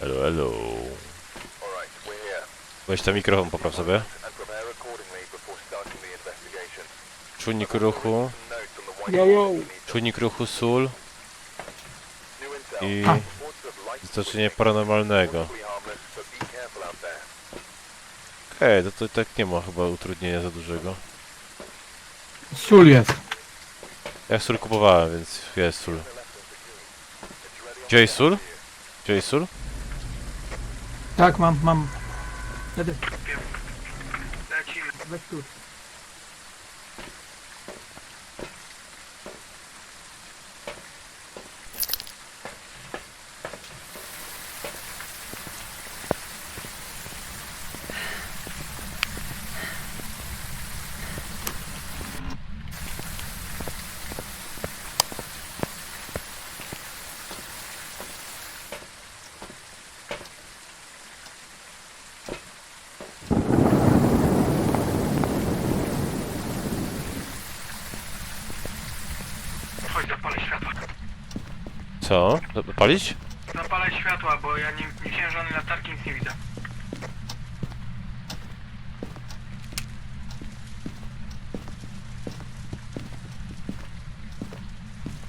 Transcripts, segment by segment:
We're here. Weź ten mikrofon popraw sobie. Czujnik ruchu, Yo, yo. czujnik ruchu sól i zdarzenie paranormalnego. Okej, to, to tak nie ma chyba utrudnienia za dużego. Sól jest. Ja sól kupowałem, więc jest sól. Gdzie jest sól? Gdzie jest sól? Tak, mam, mam. Wtedy. Weź tu. Chodź, zapalę światła. Co? Palić? Zapalę światła, bo ja nie, nie wziąłem żadnej latarki, nic nie widzę.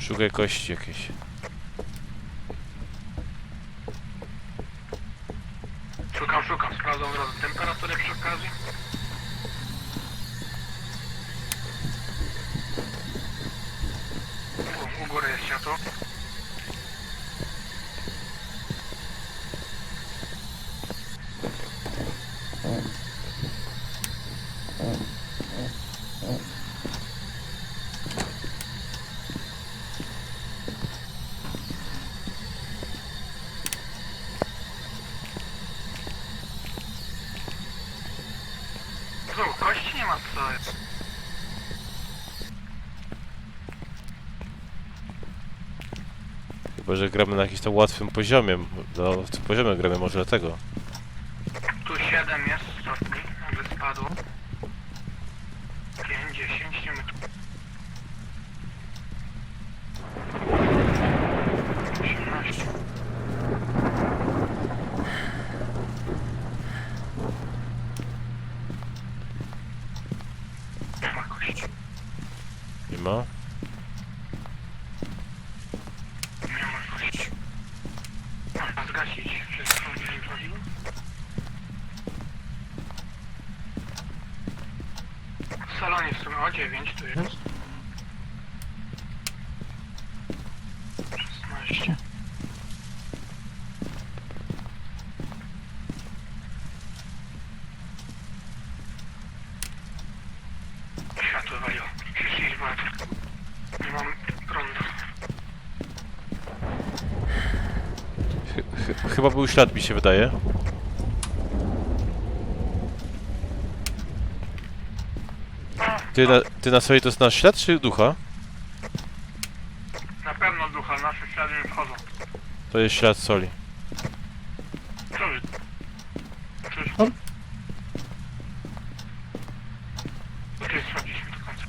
Szukaj kości jakieś. Szukam, szukam, sprawdzam od razu temperaturę przy okazji. U, u góry jest światło. Znowu, kości nie ma co jest. Chyba, że gramy na jakimś tam łatwym poziomie. Na łatwym poziomie gramy może dlatego. Tu 7 jest stopni, nagle spadło. 5, 10, idziemy tu. 18. Nie ma kości. Nie ma? Nie ma kości. Można zgasić wszystko, jeżeli chodziło. W 9 tu jest. 16. Światło waliło. 30 watów. Nie mam prądu. Chy- chy- chyba był ślad, mi się wydaje. Ty na, ty na sobie to znasz ślad, czy ducha? Na pewno ducha, nasze ślady nie wchodzą. To jest ślad soli. Co wy? Czyż... On? Jest sprawdziliśmy do końca.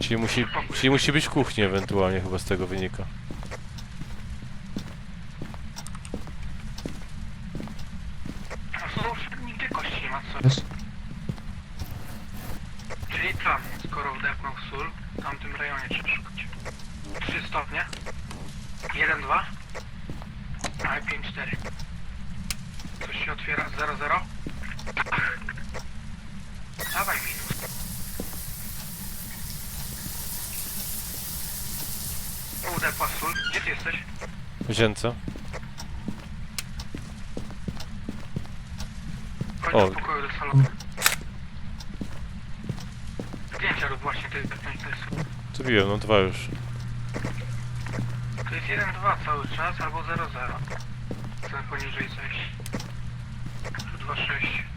Czyli musi, czyli musi być w kuchni ewentualnie, chyba z tego wynika. A są nigdzie kości nie ma co. Jest. Czyli co, skoro wdepnął sól, w tamtym rejonie trzeba szukać. 3 stopnie. 1, 2. A 5, 4. Coś się otwiera. 0, 0. Dawaj minus. Udepła sól. Gdzie ty jesteś? W łazience? Chodź O. do pokoju do salonu. Zdjęcia rób właśnie tej tej tej Zrobiłem, no dwa już. To jest 1-2 cały czas, albo 0-0. Chcę poniżej zejść. Tu 2-6.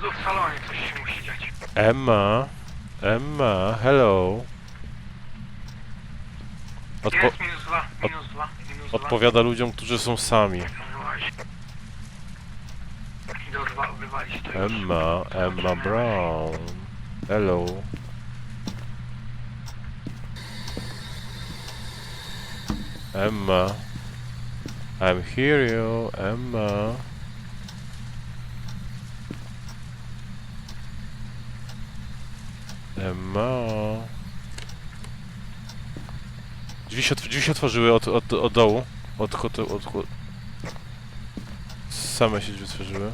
Tu w salonie coś się musi dziać. Emma. Emma, hello. Odpo Jest minus dwa, minus dwa, minus dwa. odpowiada ludziom, którzy są sami. Właśnie. Idę urwa- wywalić to już. Emma, Emma Brown. Hello. Emma. I'm here, you, Emma. Emma. Drzwi się, drzwi się otworzyły od, od, od dołu. Od, od, od, od... Same się drzwi otworzyły.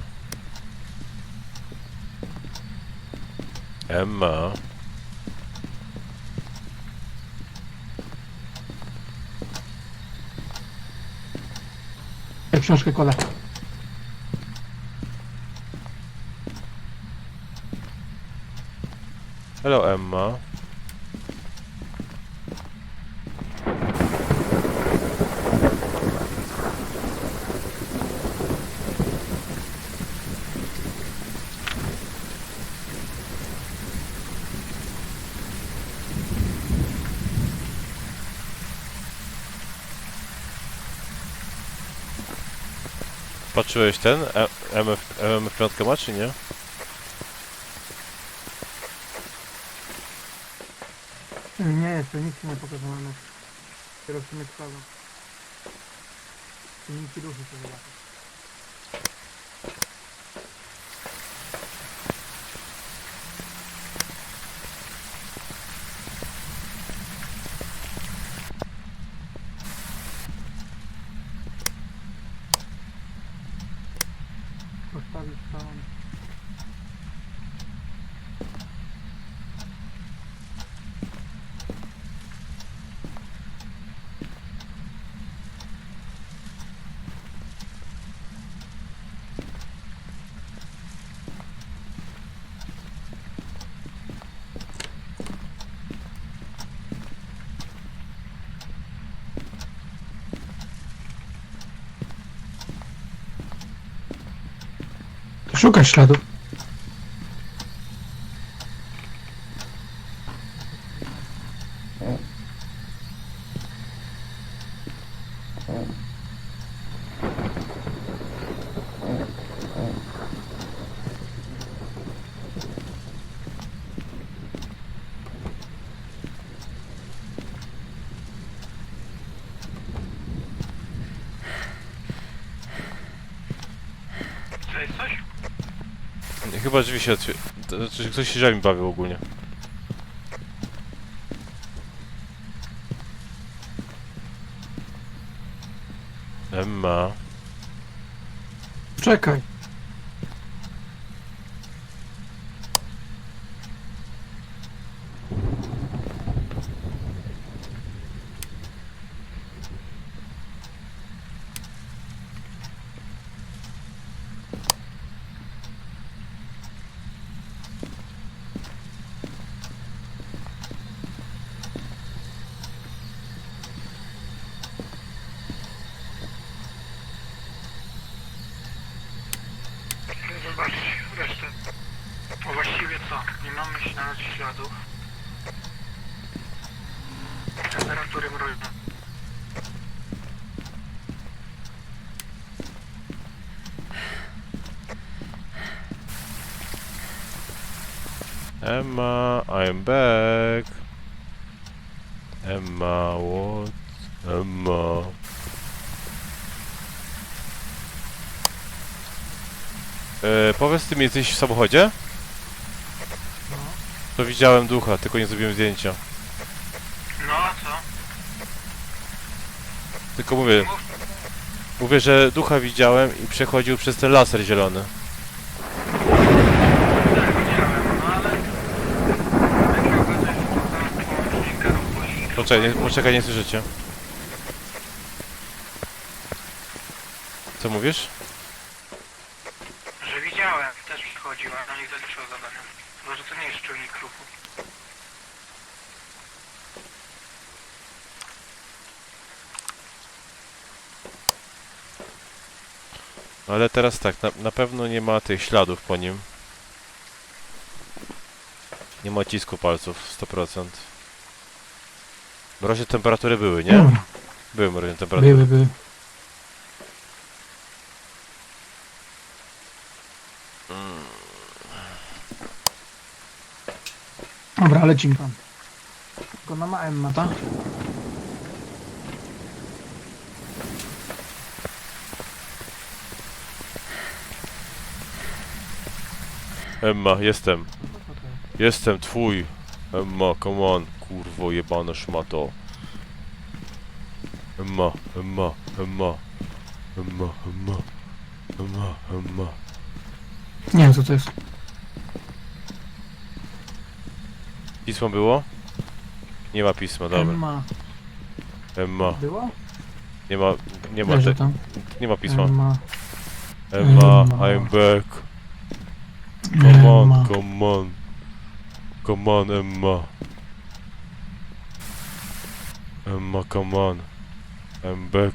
Emma. Książkę kładę. Hello, Emma. Patrzyłeś ten? E MF, MF5 ma czy nie? Nie, nic nie pokazano. Dopiero w sumie twarzą. Silniki duszy się zobaczy. Szukać śladów. Co jest coś? Nie, Chyba drzwi się otwie... to Znaczy, ktoś się drzwiami bawił ogólnie. Emma. Czekaj. Chcę zobaczyć resztę. O, właściwie co? Nie mamy znaleźć śladów. Temperatury mroźne. Emma, I'm back. Emma, what? Emma. E, powiedz, ty jesteś w samochodzie? No. To widziałem ducha, tylko nie zrobiłem zdjęcia. No a co? Tylko mówię, Mów, mówię, że ducha widziałem i przechodził przez ten laser zielony. tak, widziałem, no ale... Jakiego to jest to połącznika rozgłośnika? Poczekaj, nie, poczekaj, nie słyszycie. Co mówisz? Że widziałem, też przychodził, a na nich zaliczył zadania. Chyba, że to nie jest czujnik ruchu. Ale teraz tak, na, na pewno nie ma tych śladów po nim. Nie ma cisku palców 100%. Mroźne temperatury były, nie? Były mroźne temperatury. Były, były. Dobra, lecimy tam. Tylko na małym ma, tak? Emma, jestem. Jestem twój. Emma, come on. Kurwo jebane szmato. Emma, Emma, Emma. Emma, Emma. Emma, Emma. Nie wiem co to jest. Pismo było? Nie ma pisma, dobra. Emma. Emma. Było? Nie ma, nie ma, Leży te, tam. nie ma pisma. Emma. Emma, Emma. I'm back. Come on, Emma. come on. Come on, Emma. Emma, come on. I'm back.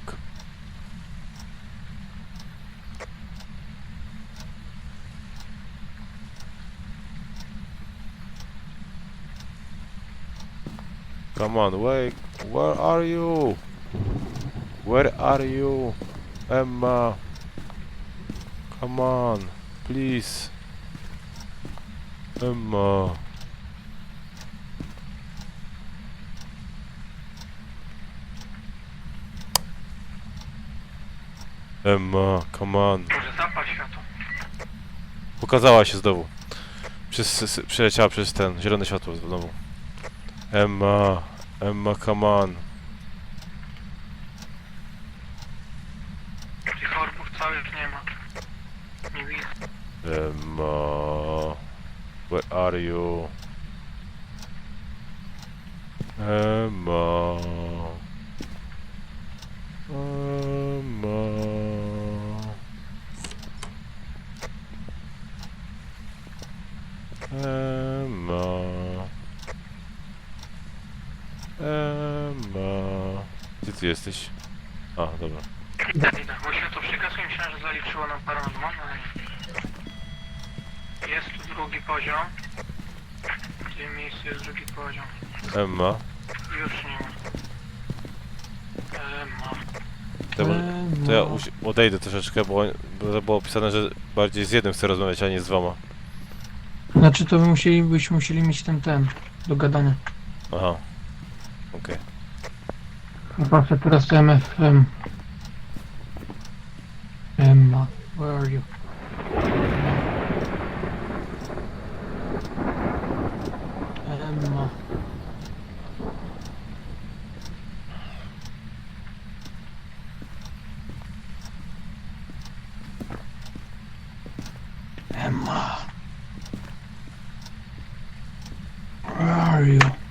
Come on, wait. Where are you? Where are you? Emma. Come on, please. Emma. Emma, come on. Może zapal światło. Pokazała się znowu. Przez, przeleciała przez ten zielone światło znowu. Emma, Emma, come on. Tych orbów całych nie ma. Nie widzę. Emma, where are you? Emma. Emma. Ema. Ema. Gdzie ty jesteś? A, dobra. Witam, witam. Bo światło przygasło myślałem, że zaliczyło nam parę odmów, ale... Jest tu drugi poziom. W tym miejscu jest drugi poziom. Emma. Już nie ma. Emma. To, to ja odejdę troszeczkę, bo, bo było opisane, że bardziej z jednym chcę rozmawiać, a nie z dwoma. Znaczy to by musieli, byśmy musieli mieć ten, ten, do gadania. Aha. Okej. No patrzę teraz to MFM. Emma, where are you? Emma. Emma. Where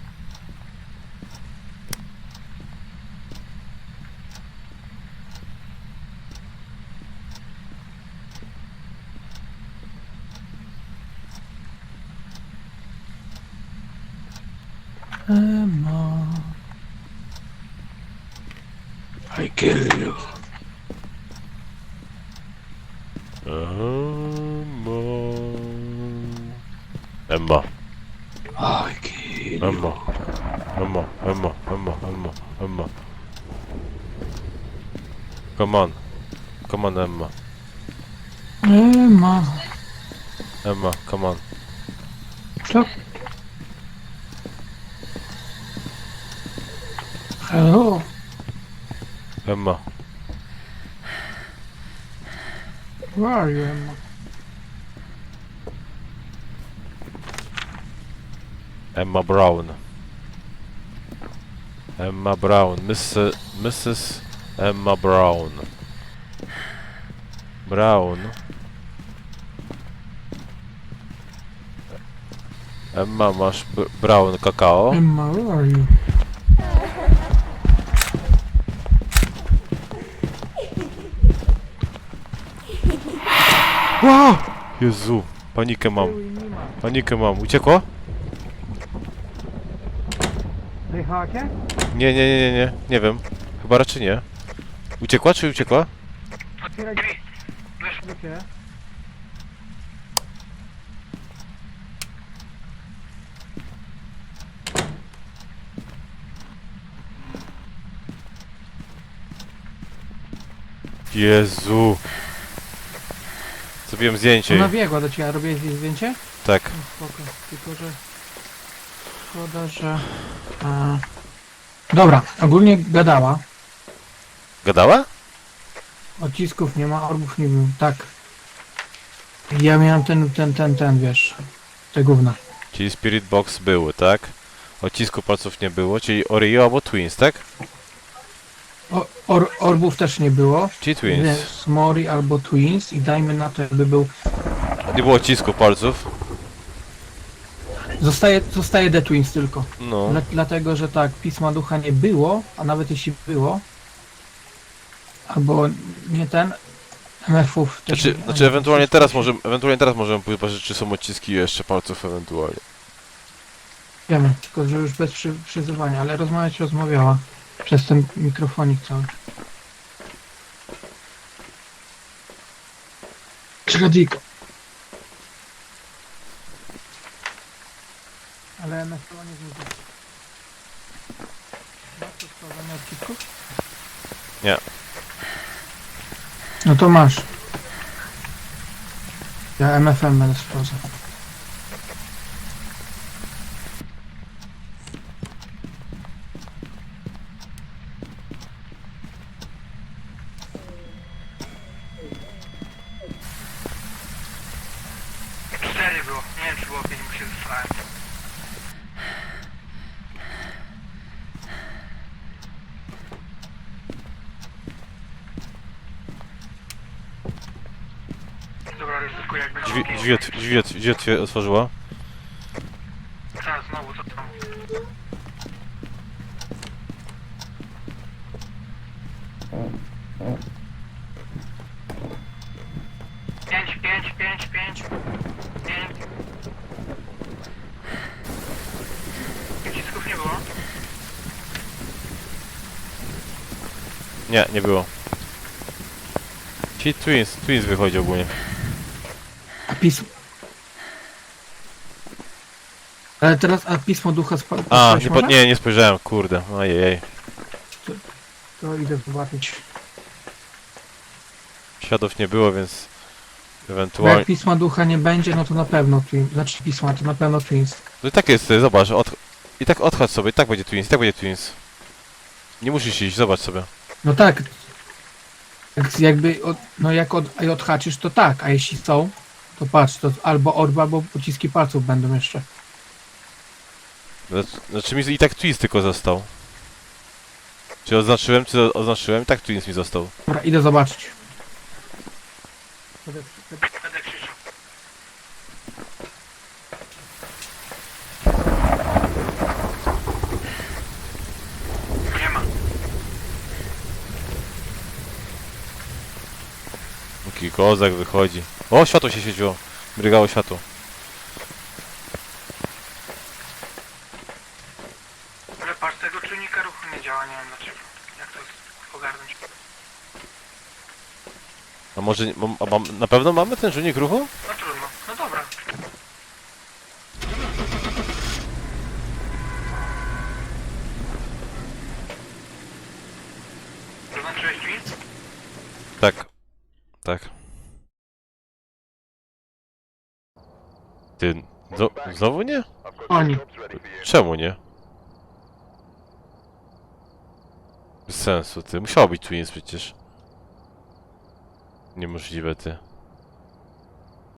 Emma. Emma. Emma. Emma. Emma. Come on. Come on, Emma. Emma. Emma, come on. Co? Hello. Emma. Where are you, Emma? Emma Brown. Emma Brown. Miss, Mrs. Emma Brown. Brown. Emma, masz b- brown kakao? Emma, where are you? Ła! Jezu, panikę mam. Panikę mam. Uciekła? Wyjechała cię? Nie, nie, nie, nie, nie, nie wiem. Chyba raczej nie. Uciekła czy uciekła? Otwieraj drzwi. Weszło do ciebie. Jezu. Zrobiłem zdjęcie. Ona biegła do ciebie, a robiłeś zdjęcie? Tak. No spoko, tylko że... Szkoda, że... A... Dobra, ogólnie gadała. Gadała? Odcisków nie ma, orbów nie wiem, tak. Ja miałem ten, ten, ten, ten, wiesz, te gówna. Czyli Spirit Box były, tak? Odcisku palców nie było, czyli Oreo albo Twins, tak? O, or, orbów też nie było. Czyli Twins. Więc Mori albo Twins i dajmy na to, jakby był... Nie było odcisku palców. Zostaje, zostaje The Twins tylko. No. Dla, dlatego, że tak, Pisma Ducha nie było, a nawet jeśli było, albo nie ten, MF-ów też Znaczy, nie- znaczy ewentualnie teraz możemy, ewentualnie teraz możemy popatrzeć, czy są odciski jeszcze palców ewentualnie. Wiemy, tylko że już bez przy, przyzywania, ale rozmawiać rozmawiała przez ten mikrofonik cały. Środiko. Ale MF-owa nie złudzę. Masz to sprawdzenie odcisków? Nie. No to masz. Ja MFM będę sprawdzał. Ryzykuję jakby Drzwi, drzwi, otw- drzwi, otw- drzwi otw- otworzyła. Zaraz znowu to tam. Pięć, pięć, pięć, pięć, pięć. Przycisków nie było? Nie, nie było. Czyli Twins, Twins wychodzi ogólnie. A pismo... Ale teraz, a pismo ducha spa... A, nie, po, nie, nie spojrzałem, kurde. Ojej. To idę zobaczyć. Światów nie było, więc Bo ewentualnie... jak pisma ducha nie będzie, no to na pewno Twins. Znaczy pisma, to na pewno Twins. No i tak jest, zobacz, od... i tak odchodź sobie, i tak będzie Twins, i tak będzie Twins. Nie musisz iść, zobacz sobie. No tak. Jak, jakby, od, no jak od, odhaczysz, to tak, a jeśli są, to patrz, to albo orba, albo pociski palców będą jeszcze. Znaczy- Znaczy mi i tak Twins tylko został. Czy oznaczyłem, czy oznaczyłem, i tak Twins mi został. Dobra, idę zobaczyć. Będę krzyczał. Nie ma. Taki kozak wychodzi. O, światło się świeciło. Mrygało światło. Ale patrz, tego czujnika ruchu nie działa, nie wiem dlaczego. Jak to ogarnąć? A może, a mam, na pewno mamy ten czujnik ruchu? No trudno, no dobra. Zaznaczyłeś drzwi? Tak. Tak. Ty, zo, znowu nie? Oni. Czemu nie? Bez sensu, ty. Musiało być Twins przecież. Niemożliwe, ty.